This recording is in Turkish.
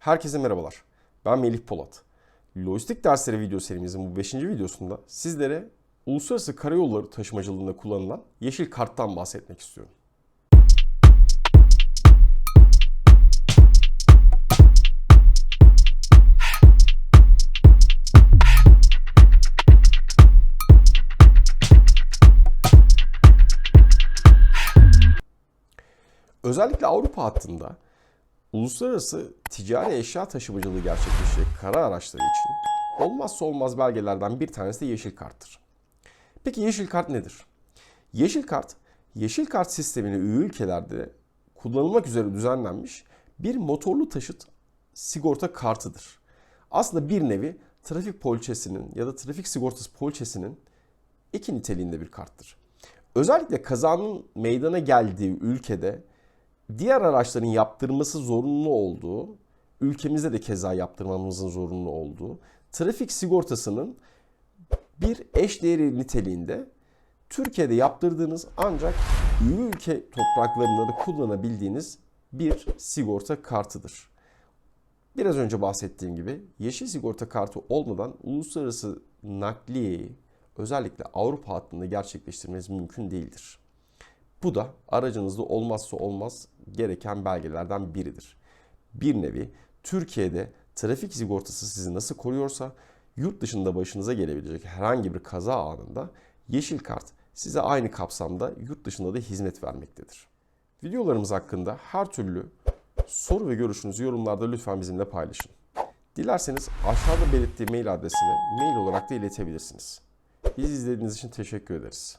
Herkese merhabalar. Ben Melih Polat. Lojistik dersleri video serimizin bu 5. videosunda sizlere uluslararası karayolları taşımacılığında kullanılan yeşil karttan bahsetmek istiyorum. Özellikle Avrupa hattında uluslararası ticari eşya taşımacılığı gerçekleşecek kara araçları için olmazsa olmaz belgelerden bir tanesi de yeşil karttır. Peki yeşil kart nedir? Yeşil kart, yeşil kart sistemine üye ülkelerde kullanılmak üzere düzenlenmiş bir motorlu taşıt sigorta kartıdır. Aslında bir nevi trafik poliçesinin ya da trafik sigortası poliçesinin iki niteliğinde bir karttır. Özellikle kazanın meydana geldiği ülkede diğer araçların yaptırması zorunlu olduğu, ülkemizde de keza yaptırmamızın zorunlu olduğu trafik sigortasının bir eş değeri niteliğinde Türkiye'de yaptırdığınız ancak üye ülke topraklarında da kullanabildiğiniz bir sigorta kartıdır. Biraz önce bahsettiğim gibi yeşil sigorta kartı olmadan uluslararası nakliyeyi özellikle Avrupa hattında gerçekleştirmeniz mümkün değildir. Bu da aracınızda olmazsa olmaz gereken belgelerden biridir. Bir nevi Türkiye'de trafik sigortası sizi nasıl koruyorsa yurt dışında başınıza gelebilecek herhangi bir kaza anında yeşil kart size aynı kapsamda yurt dışında da hizmet vermektedir. Videolarımız hakkında her türlü soru ve görüşünüzü yorumlarda lütfen bizimle paylaşın. Dilerseniz aşağıda belirttiğim mail adresine mail olarak da iletebilirsiniz. Bizi izlediğiniz için teşekkür ederiz.